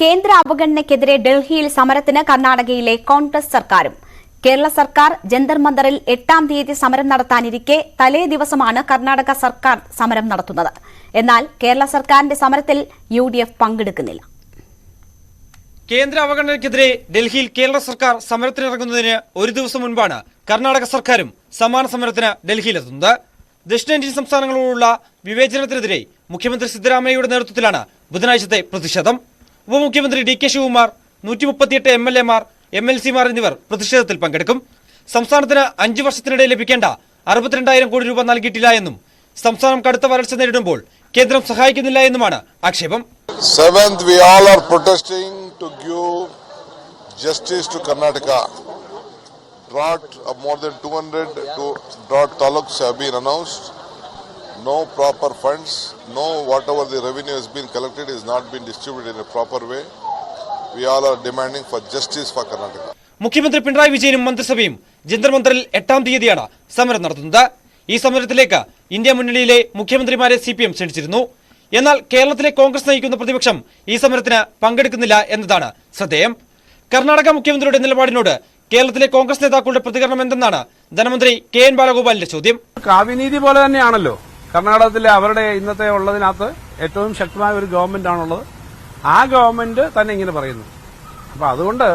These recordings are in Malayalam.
കേന്ദ്ര അവഗണനയ്ക്കെതിരെ ഡൽഹിയിൽ സമരത്തിന് കർണാടകയിലെ കോൺഗ്രസ് സർക്കാരും. കേരള സർക്കാർ ജന്തർ മന്ദറിൽ എട്ടാം തീയതി സമരം നടത്താനിരിക്കെ തലേ ദിവസമാണ് കർണാടക സർക്കാർ സമരം നടത്തുന്നത്. എന്നാൽ കേരള സർക്കാരിന്റെ സമരത്തിൽ യു പങ്കെടുക്കുന്നില്ല. കേന്ദ്ര അവഗണനയ്ക്കെതിരെ ഡൽഹിയിൽ കേരള സർക്കാർ സമരത്തിനിറങ്ങുന്നതിന് ഒരു ദിവസം മുൻപാണ് കർണാടക സർക്കാരും സമാന സമരത്തിന് ഡൽഹിയിലെത്തുന്നത്. ദക്ഷിണേന്ത്യൻ സംസ്ഥാനങ്ങളോടുള്ള വിവേചനത്തിനെതിരെ മുഖ്യമന്ത്രി സിദ്ധരാമയ്യയുടെ നേതൃത്വത്തിലാണ് ബുധനാഴ്ചത്തെ പ്രതിഷേധം. ഉപമുഖ്യമന്ത്രി ഡി കെ ശിവകുമാർ നൂറ്റി മുപ്പത്തിയെട്ട് എം എൽ എമാർ എം എൽ സിമാർ എന്നിവർ പ്രതിഷേധത്തിൽ പങ്കെടുക്കും സംസ്ഥാനത്തിന് അഞ്ചു വർഷത്തിനിടെ ലഭിക്കേണ്ട അറുപത്തിരണ്ടായിരം കോടി രൂപ നൽകിയിട്ടില്ല എന്നും സംസ്ഥാനം കടുത്ത വരൾച്ച നേരിടുമ്പോൾ കേന്ദ്രം സഹായിക്കുന്നില്ല എന്നുമാണ് ആക്ഷേപം Seventh, we all are protesting to give justice to Karnataka. Drought of more than 200 to drought taluks have announced. No proper funds, no whatever the revenue has been collected is not been distributed in a proper way. We all are demanding for justice for Karnataka. മുഖ്യമന്ത്രി പിണറായി വിജയനും മന്ത്രിസഭയും ജന്തർ മന്ദറിൽ എട്ടാം തീയതിയാണ് സമരം നടത്തുന്നത്. ഈ സമരത്തിലേക്ക് ഇന്ത്യ മുന്നണിയിലെ മുഖ്യമന്ത്രിമാരെ സി പി എം ക്ഷണിച്ചിരുന്നു. എന്നാൽ കേരളത്തിലെ കോൺഗ്രസ് നയിക്കുന്ന പ്രതിപക്ഷം ഈ സമരത്തിന് പങ്കെടുക്കുന്നില്ല എന്നതാണ് ശ്രദ്ധേയം. കർണാടക മുഖ്യമന്ത്രിയുടെ നിലപാടിനോട് കേരളത്തിലെ കോൺഗ്രസ് നേതാക്കളുടെ പ്രതികരണം എന്തെന്നാണ് ധനമന്ത്രി കെ എൻ ബാലഗോപാലിന്റെ ചോദ്യം. കാവ്യനീതി പോലെ തന്നെയാണല്ലോ. കർണാടകത്തിലെ അവരുടെ ഇന്നത്തെ ഉള്ളതിനകത്ത് ഏറ്റവും ശക്തമായ ഒരു ഗവൺമെന്റ് ആണുള്ളത്. ആ ഗവൺമെന്റ് തന്നെ ഇങ്ങനെ പറയുന്നു. അപ്പൊ അതുകൊണ്ട്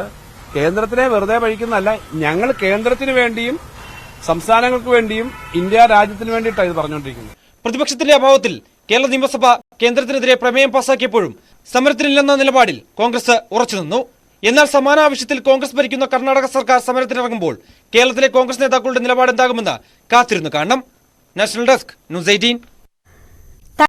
കേന്ദ്രത്തിനെ വെറുതെ പഴിക്കുന്നതല്ല ഞങ്ങൾ കേന്ദ്രത്തിന് വേണ്ടിയും സംസ്ഥാനങ്ങൾക്ക് വേണ്ടിയും ഇന്ത്യ രാജ്യത്തിന് വേണ്ടിയിട്ടാണ് ഇത് പറഞ്ഞുകൊണ്ടിരിക്കുന്നത്. പ്രതിപക്ഷത്തിന്റെ അഭാവത്തിൽ കേരള നിയമസഭ കേന്ദ്രത്തിനെതിരെ പ്രമേയം പാസാക്കിയപ്പോഴും സമരത്തിനില്ലെന്ന നിലപാടിൽ കോൺഗ്രസ് ഉറച്ചുനിന്നു എന്നാൽ സമാന ആവശ്യത്തിൽ കോൺഗ്രസ് ഭരിക്കുന്ന കർണാടക സർക്കാർ സമരത്തിനിറങ്ങുമ്പോൾ കേരളത്തിലെ കോൺഗ്രസ് നേതാക്കളുടെ നിലപാട് എന്താകുമെന്ന് കാത്തിരുന്നു കാണണം. National Desk, Newzideen.